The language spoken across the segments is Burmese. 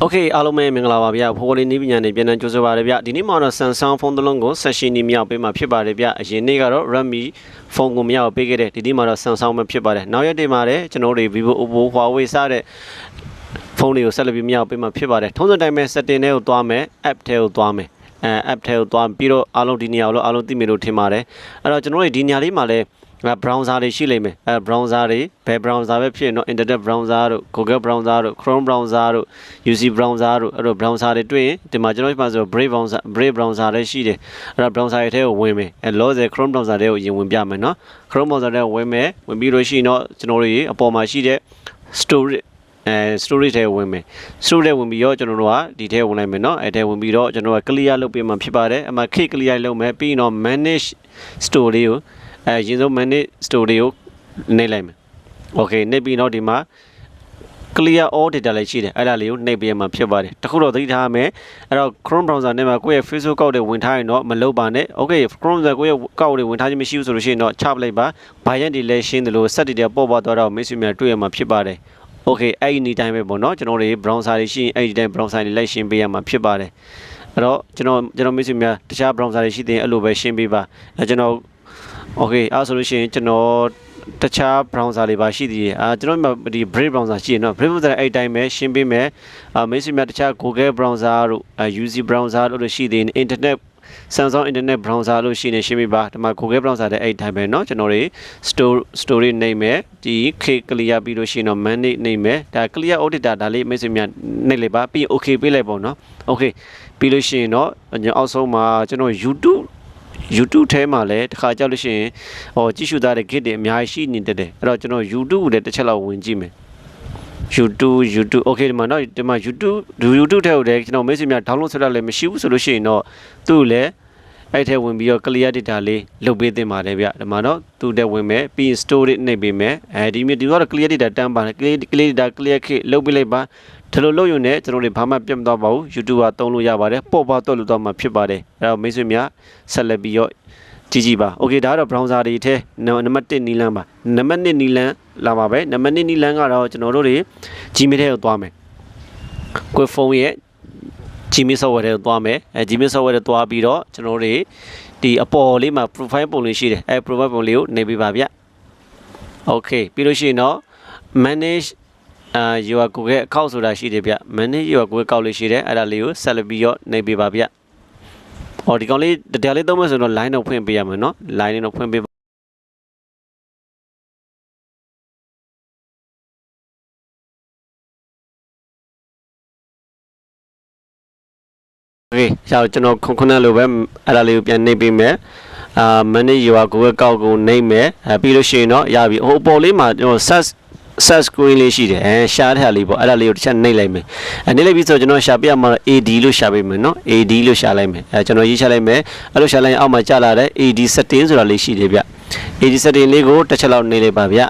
โอเคအားလုံးပဲမင်္ဂလာပါဗျဖိုးလေးနီးပညာနဲ့ပြန်လည်ကြိုဆိုပါရဗျဒီနေ့မှာတော့ Samsung ဖုန်းတစ်လုံးကို session နီးမြောက်ပေးမှာဖြစ်ပါတယ်ဗျအရင်နေ့ကတော့ Redmi ဖုန်းကိုမြောက်ပေးခဲ့တယ်ဒီနေ့မှာတော့ Samsung ပဲဖြစ်ပါတယ်နောက်ရက်တွေမှာလည်းကျွန်တော်တို့ Vivo Oppo Huawei စတဲ့ဖုန်းတွေကိုဆက်လက်ပြီးမြောက်ပေးမှာဖြစ်ပါတယ်ထုံးစံတိုင်းပဲ setting တွေကိုသွားမယ် app ထဲကိုသွားမယ်အဲ app ထဲကိုသွားပြီးတော့အားလုံးဒီနေရာကိုလို့အားလုံးသိမယ်လို့ထင်ပါတယ်အဲ့တော့ကျွန်တော်တို့ဒီနေရာလေးမှာလည်းအဲ browser တွေရှိလိမ့်မယ်အဲ browser တွေဘယ် browser ပဲဖြစ်ရင်တော့ internet browser တို့ google browser တို့ chrome browser တို့ uc browser တို့အဲ့လို browser တွေတွေ့ရင်ဒီမှာကျွန်တော်ဒီမှာဆို brave browser brave browser တွေရှိတယ်အဲ့တော့ browser တွေထဲကိုဝင်မယ်အဲ loze chrome browser တွေကိုအရင်ဝင်ပြမယ်နော် chrome browser တွေကိုဝင်မယ်ဝင်ပြီးလို့ရှိရင်တော့ကျွန်တော်တို့ရေအပေါ်မှာရှိတဲ့ storage အဲ storage ထဲဝင်မယ် storage ထဲဝင်ပြီးတော့ကျွန်တော်တို့ကဒီထဲဝင်လိုက်မယ်เนาะအဲထဲဝင်ပြီးတော့ကျွန်တော်က clear လုပ်ပေးမှဖြစ်ပါတယ်အမှ K clear လုပ်မယ်ပြီးရင်တော့ manage store လေးကို အဲရင်ဆုံး manage store လေးကိုနှိပ်လိုက်မယ် okay နှိပ်ပြီးတော့ဒီမှာ clear all data လေးရှိတယ်အဲ့ဒါလေးကိုနှိပ်ပေးမှဖြစ်ပါတယ်တခုတော့သတိထားရမယ်အဲ့တော့ Chrome browser နဲ့မှာကိုယ့်ရဲ့ Facebook ကောက်တွေဝင်ထားရင်တော့မလုပ်ပါနဲ့ okay Chrome browser ကိုယ့်ရဲ့ကောက်တွေဝင်ထားခြင်းမရှိဘူးဆိုလို့ရှိရင်တော့ချပလိုက်ပါဘာရက်ဒီလဲရှင်းတယ်လို့ set တွေပေါ်ပေါ်တော့တော့မိတ်ဆွေများတွေ့ရမှာဖြစ်ပါတယ် okay အဲ့ဒီနေ့တိုင်းပဲပေါ့နော်ကျွန်တော်တို့ browser တွေရှိရင်အဲ့ဒီတိုင်း browser တွေလိုက်ရှင်းပေးရမှာဖြစ်ပါတယ်အဲ့တော့ကျွန်တော်ကျွန်တော်မိတ်ဆွေများတခြား browser တွေရှိတဲ့အဲ့လိုပဲရှင်းပေးပါအဲကျွန်တော် okay အဲ့ဆိုလို့ရှိရင်ကျွန်တော်တခြား browser တွေပါရှိသေးတယ်အာကျွန်တော်ဒီ Brave browser ရှိရင်တော့ Brave browser အဲ့ဒီတိုင်းပဲရှင်းပေးမယ်အာမိတ်ဆွေများတခြား Google browser တို့အာ UC browser တို့လို့ရှိသေးတယ် internet Samsung internet browser လို့ရှိနေရှင်းပြပါဒီမှာ Google browser တဲ့အဲ့တိုင်းပဲเนาะကျွန်တော်တွေ store story နေမယ်ဒီ K clear ပြီးလို့ရှိရင်တော့ manage နေမယ်ဒါ clear auditor ဒါလေးမိတ်ဆွေများနေလိုက်ပါပြီးရင် okay ပေးလိုက်ပေါ့เนาะ okay ပြီးလို့ရှိရင်တော့အောက်ဆုံးမှာကျွန်တော် YouTube YouTube ထဲမှာလည်းတစ်ခါကြောက်လို့ရှိရင်ဟောကြည့်ရှုသားတဲ့ git တွေအများကြီးရှိနေတတ်တယ်အဲ့တော့ကျွန်တော် YouTube ကိုလည်းတစ်ချက်လောက်ဝင်ကြည့်မယ် YouTube YouTube okay ဒီမှာတော့ဒီမှာ YouTube YouTube ထဲကိုလည်းကျွန်တော်မိတ်ဆွေများ download ဆက်တာလည်းမရှိဘူးဆိုလို့ရှိရင်တော့သူ့လည်းအဲ့ထဲဝင်ပြီးတော့ clear data လေးလုတ်ပေးသင့်ပါတယ်ဗျဒီမှာတော့သူ့တဲ့ဝင်မယ်ပြီးရင် storage နှိပ်ပေးမယ်အဲဒီမြေဒီကတော့ clear data တန်းပါတယ် clear clear data clear ခေလုတ်ပေးလိုက်ပါ ဒီလိုလုပ်ရုံနဲ့ကျွန်တော်တို့ဘာမှပြတ်မသွားပါဘူး YouTube ကသုံးလို့ရပါတယ်ပေါ့ပါတော့လို့တော့မှဖြစ်ပါတယ်အဲ့တော့မိတ်ဆွေများဆက်လက်ပြီးတော့ကြည့်ကြည့်ပါโอเคဒါကတော့ browser တွေထဲနံပါတ်1နီလန်းပါနံပါတ်2နီလန်းလာပါပဲနံပါတ်2နီလန်းကတော့ကျွန်တော်တို့တွေ Gmail ထဲကိုသွားမယ်ကိုယ်ဖုန်းရဲ့ Gmail software ထဲကိုသွားမယ်အဲ Gmail software ထဲသွားပြီးတော့ကျွန်တော်တို့တွေဒီအပေါ်လေးမှာ profile ပုံလေးရှိတယ်အဲ profile ပုံလေးကိုနေပေးပါဗျ Okay ပြီးလို့ရှိရင်တော့ manage အာ your Google account ဆိုတာရှိတယ်ဗျ manage your Google account လေးရှိတယ်အဲ့ဒါလေးကိုဆက်လက်ပြီးတော့နေပေးပါဗျ။အော်ဒီကောင်လေးတရားလေးသုံးမယ်ဆိုတော့ line တော့ဖွင့်ပေးရမယ်နော် line လေးတော့ဖွင့်ပေးပါ Okay ရှာကျွန်တော်ခုခုနလိုပဲအဲ့ဒါလေးကိုပြန်နှိပ်ပေးမယ်အာ manage your Google account ကိုနှိပ်မယ်အဲပြီးလို့ရှိရင်တော့ရပြီဟိုအပေါ်လေးမှာကျွန်တော် search search screen လေးရှိတယ်အဲရှာတဲ့ဟာလေးပေါ့အဲ့ဒါလေးကိုတစ်ချက်နှိပ်လိုက်မယ်အဲနှိပ်လိုက်ပြီဆိုတော့ကျွန်တော်ရှာပြရမှာတော့ AD လို့ရှာပေးမယ်နော် AD လို့ရှာလိုက်မယ်အဲကျွန်တော်ရေးချလိုက်မယ်အဲ့လိုရှာလိုက်ရင်အောက်မှာကြာလာတဲ့ AD setting ဆိုတာလေးရှိတယ်ဗျ AD setting လေးကိုတစ်ချက်လောက်နှိပ်လိုက်ပါဗျ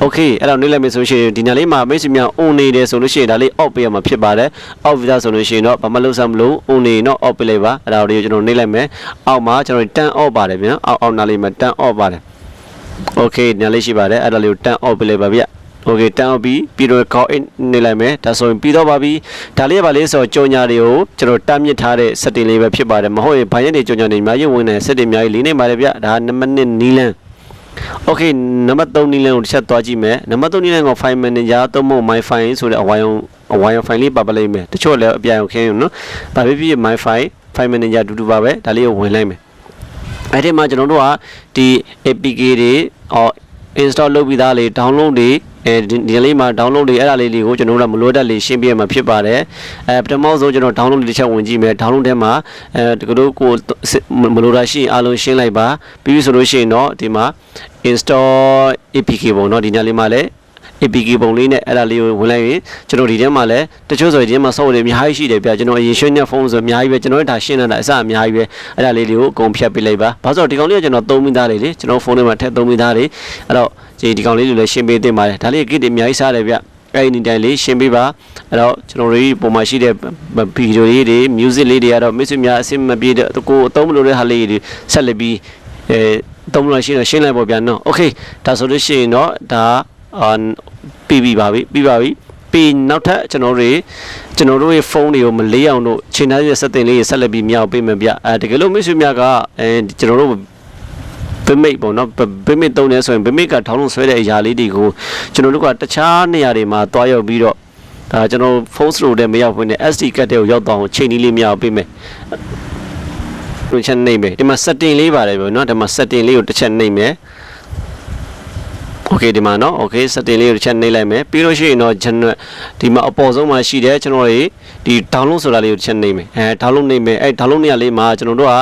โอเคအဲ့တော့နှိပ်လိုက်မယ်ဆိုရှင်ဒီညာလေးမှာမိတ်ဆွေများ on နေတယ်ဆိုလို့ရှိရင်ဒါလေး off ပေးရမှာဖြစ်ပါတယ် off ပြဆိုလို့ရှိရင်တော့ဘာမှလုပ်ဆောင်မလို့ on နေတော့ off ပေးလိုက်ပါအဲ့ဒါကိုကျွန်တော်နှိပ်လိုက်မယ်အောက်မှာကျွန်တော် turn off ပါတယ်ဗျနော်အောက်အောက်နားလေးမှာ turn off ပါတယ် โอเคညာလေးရှိပါတယ်အဲ့ဒါလေးကို turn off ပေးလိုက်ပါဗျโอเคတန်းအောင်ပြီးပြီးတော့ call in နေလိုက်မယ်ဒါဆိုရင်ပြီးတော့ပါပြီဒါလေးကပါလေးဆိုကြော်ညာတွေကိုကျွန်တော်တားမြစ်ထားတဲ့ setting လေးပဲဖြစ်ပါတယ်မဟုတ်ရင်ဘာရက်နေကြော်ညာတွေအများကြီးဝင်နေ setting အများကြီးလေးနေပါတယ်ဗျဒါနံပါတ်1နီလန်း Okay နံပါတ်3နီလန်းကိုတစ်ချက်သွားကြည့်မယ်နံပါတ်3နီလန်းကို file manager သုံးဖို့ my file ဆိုတဲ့အဝိုင်းအဝိုင်း file လေးပါပလိုက်မယ်တချို့လည်းအပြိုင်အောင်ခင်းရနော်ဘာဖြစ်ဖြစ် my file file manager တူတူပါပဲဒါလေးကိုဝင်လိုက်မယ် အဲ့ဒီမှာကျွန်တော်တို့ကဒီ APK တွေအော် install လုပ်ပြီးသားလေ download တွေအဲဒီဒီလေးမှာ download တွေအဲ့ဒါလေးတွေကိုကျွန်တော်တို့ကမလိုတတ်လေးရှင်းပြရမှာဖြစ်ပါတယ်အဲပထမဆုံးကျွန်တော် download လေးတစ်ချက်ဝင်ကြည့်မယ် download ထဲမှာအဲတကယ်လို့ကိုမလိုတာရှိရင်အားလုံးရှင်းလိုက်ပါပြီးပြီဆိုလို့ရှိရင်တော့ဒီမှာ install APK ပုံเนาะဒီညလေးမှာလည်း APK ပုံလေးနဲ့အဲ့ဒါလေးကိုဝင်လိုက်ရင်ကျွန်တော်ဒီထဲမှာလည်းတချို့ဆိုရင်ဒီထဲမှာစောက်တွေအများကြီးရှိတယ်ဗျကျွန်တော်အရင်ရှင်းတဲ့ဖုန်းဆိုအများကြီးပဲကျွန်တော်တို့ဒါရှင်းနေတာအစအများကြီးပဲအဲ့ဒါလေးတွေကိုအကုန်ဖြတ်ပေးလိုက်ပါဘာလို့ဆိုတော့ဒီကောင်လေးကကျွန်တော်သုံးမိသားလေးလေကျွန်တော်ဖုန်းထဲမှာထည့်သုံးမိသားလေးအဲ့တော့ဒီဒီကောင်လေးတွေလည်းရှင်းပေးတင်ပါတယ်ဒါလေး kit တွေအများကြီးစားတယ်ဗျအဲ့ဒီတိုင်လေးရှင်းပေးပါအဲ့တော့ကျွန်တော်တို့ပုံမှန်ရှိတဲ့ဗီဒီယိုလေးတွေ music လေးတွေကတော့မိတ်ဆွေများအဆင်မပြေတဲ့ကိုအသုံးမလို့တဲ့ဟာလေးတွေဆက်လက်ပြီးအဲသုံးလို့ရှိရင်ရှင်းလိုက်ပါဗျာနော်โอเคဒါဆိုလို့ရှိရင်တော့ဒါ အာပြီးပြီပါပြီပြီးပါပြီပြီးနောက်ထပ်ကျွန်တော်တို့တွေကျွန်တော်တို့ရဲ့ဖုန်းတွေကိုမလေးအောင်လို့ချိန်ထားတဲ့စက်တင်လေးတွေဆက်လက်ပြီးမြောက်ပေးမယ်ဗျအဲတကယ်လို့မိတ်ဆွေများကအဲကျွန်တော်တို့ဘိမိတ်ပေါ့နော်ဘိမိတ်တုံးနေဆိုရင်ဘိမိတ်ကထောင်းလုံးဆွဲတဲ့အရာလေးတွေကိုကျွန်တော်တို့ကတခြားနေရာတွေမှာတွားရောက်ပြီးတော့ဒါကျွန်တော် phone slow တဲ့မရောက်ဘဲနဲ့ SD ကတ်တဲ့ကိုရောက်တော့ချိန်ကြီးလေးမရောက်ပေးမယ်တို့ချက်နေမယ်ဒီမှာ setting လေးပါတယ်ဗျနော်ဒီမှာ setting လေးကိုတစ်ချက်နှိပ်မယ် Okay ဒီမှာเนาะ Okay setting လေးကိုတစ်ချက်နှိပ်လိုက်မယ်ပြီးလို့ရှိရင်တော့ကျွန်တော်ဒီမှာအပေါ်ဆုံးမှာရှိတယ်ကျွန်တော်တွေဒီ download ဆိုတာလေးကိုတစ်ချက်နှိပ်မယ်အဲ download နှိပ်မယ်အဲ download နေရာလေးမှာကျွန်တော်တို့က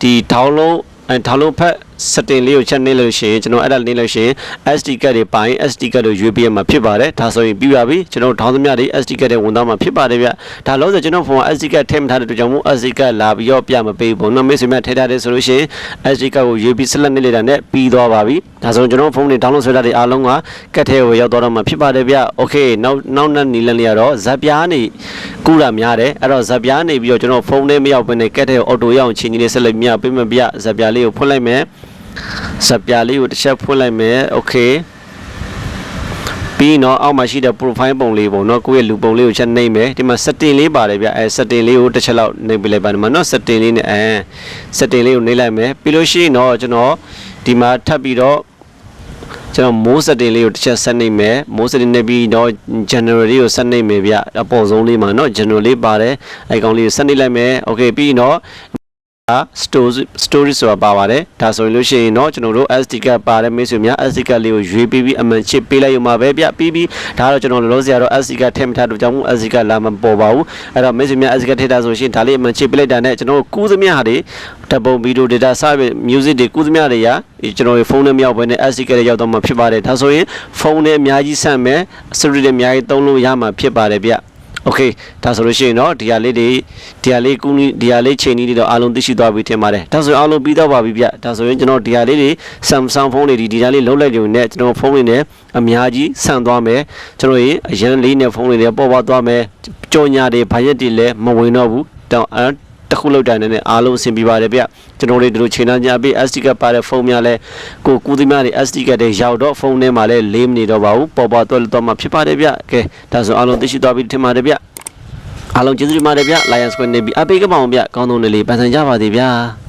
ဒီ download အဲ download ဖက် setting လေးကိုချက်နှိပ်လို့ရှိရင်ကျွန်တော်အဲ့ဒါနှိပ်လို့ရှိရင် SD card တွေပိုင်း SD card ကိုရွေးပေးရမှာဖြစ်ပါတယ်ဒါဆိုရင်ပြီးပါပြီကျွန်တော်ထောင်းသမျှတွေ SD card တွေဝင်သွားမှာဖြစ်ပါတယ်ဗျဒါလို့ဆိုကျွန်တော်ဖုန်းက SD card ထည့်မထားတဲ့အတွက်ကြောင့်မို့ SD card လာပြီးတော့ပြမပေးဘူးနော်မိတ်ဆွေများထည့်ထားတယ်ဆိုလို့ရှိရင် SD card ကိုရွေးပြီးဆက်လက်နှိပ်လိုက်တာနဲ့ပြီးသွားပါပြီဒါဆိုရင်ကျွန်တော်ဖုန်းတွေ download ဆွဲထားတဲ့အားလုံးကကတ်ထဲကိုရောက်သွားတော့မှာဖြစ်ပါတယ်ဗျ Okay နောက်နောက်နောက်နီလန်လေးကတော့ဇက်ပြားနေကူတာများတယ်အဲ့တော့ဇက်ပြားနေပြီးတော့ကျွန်တော်ဖုန်းထဲမရောက်ဘဲနဲ့ကတ်ထဲကိုအော်တိုရအောင်ချင်းကြီးလေးဆက်လက်မြပေးမပြဇက်ပြားလေးကိုဖွင့်လိုက်မယ် စပ်ပြာလေးကိုတစ်ချက်ဖွင့်လိုက်မယ်โอเคပြီးတော့အောက်မှာရှိတဲ့ profile ပုံလေးပုံเนาะကိုယ့်ရဲ့လူပုံလေးကိုချက်နှိမ့်မယ်ဒီမှာ setting လေးပါတယ်ဗျအဲ setting လေးကိုတစ်ချက်လောက်နှိမ့်ပြလိုက်ပါဒီမှာเนาะ setting လေးနဲ့အဲ setting လေးကိုနှိမ့်လိုက်မယ်ပြီးလို့ရှိရင်တော့ကျွန်တော်ဒီမှာထပ်ပြီးတော့ကျွန်တော်မိုး setting လေးကိုတစ်ချက်ဆက်နှိမ့်မယ်မိုး setting နဲ့ပြီးတော့ general လေးကိုဆက်နှိမ့်မယ်ဗျအပေါ်ဆုံးလေးမှာเนาะ general လေးပါတယ်အဲကောင်လေးကိုဆက်နှိမ့်လိုက်မယ်โอเคပြီးတော့ storage storage ဆိုတာပါပါတယ်ဒါဆိုရင်လို့ရှိရင်တော့ကျွန်တော်တို့ SD card ပါတဲ့မိတ်ဆွေများ SD card လေးကိုရွေးပြီးပြီးအမှန်ချစ်ပေးလိုက်ရုံပါပဲပြပြီးပြီးဒါတော့ကျွန်တော်လုံးစရာတော့ SD card ထည့်မထားတော့ကြောင့် SD card လာမပေါ်ပါဘူးအဲ့တော့မိတ်ဆွေများ SD card ထည့်တာဆိုရှင်ဒါလေးအမှန်ချစ်ပေးလိုက်တာနဲ့ကျွန်တော်ကူးသမျှတွေတပုံဗီဒီယို data စပြီး music တွေကူးသမျှတွေရာကျွန်တော်ရဲ့ဖုန်းနဲ့မရောက်ဘဲနဲ့ SD card ရောက်တော့မှဖြစ်ပါတယ်ဒါဆိုရင်ဖုန်းနဲ့အများကြီးဆန့်မယ် storage တွေအများကြီးသုံးလို့ရမှာဖြစ်ပါတယ်ဗျ โอเคဒါဆိုလို့ရှိရင်တော့ဒီဟာလေးတွေဒီဟာလေးကူးနီးဒီဟာလေးချိန်နီးတွေတော့အားလုံးသိရှိသွားပြီထင်ပါတယ်ဒါဆိုရင်အားလုံးပြီးတော့ပါပြီဗျဒါဆိုရင်ကျွန်တော်ဒီဟာလေးတွေ Samsung ဖုန်းတွေဒီဒီဟာလေးလုံးလိုက်ကြုံနဲ့ကျွန်တော်ဖုန်းတွေနဲ့အများကြီးဆန်သွားမယ်ကျွန်တော်ရင်အရင်လေးနဲ့ဖုန်းတွေနဲ့ပေါ်ပါသွားမယ်ကြော်ညာတွေဘာရက်တွေလည်းမဝင်တော့ဘူးတောင်းအဲ တစ်ခုလောက်တိုင်နဲ့အားလုံးအဆင်ပြေပါတယ်ဗျကျွန်တော်တို့ဒီလိုချိန်နှညာပြီး SD ကပါတဲ့ဖုန်းများလဲကိုကူးသမျှတွေ SD ကတွေရောက်တော့ဖုန်းထဲမှာလဲလေးမနေတော့ပါဘူးပေါ်ပါတော့တော့မှဖြစ်ပါတယ်ဗျကဲဒါဆိုအားလုံးသိရှိသွားပြီထင်ပါတယ်ဗျအားလုံးကျေးဇူးတင်ပါတယ်ဗျ Lion Square နေပြီးအပေးကပောင်ဗျကောင်းဆုံးနေလေးပန်ဆန်ကြပါသေးဗျာ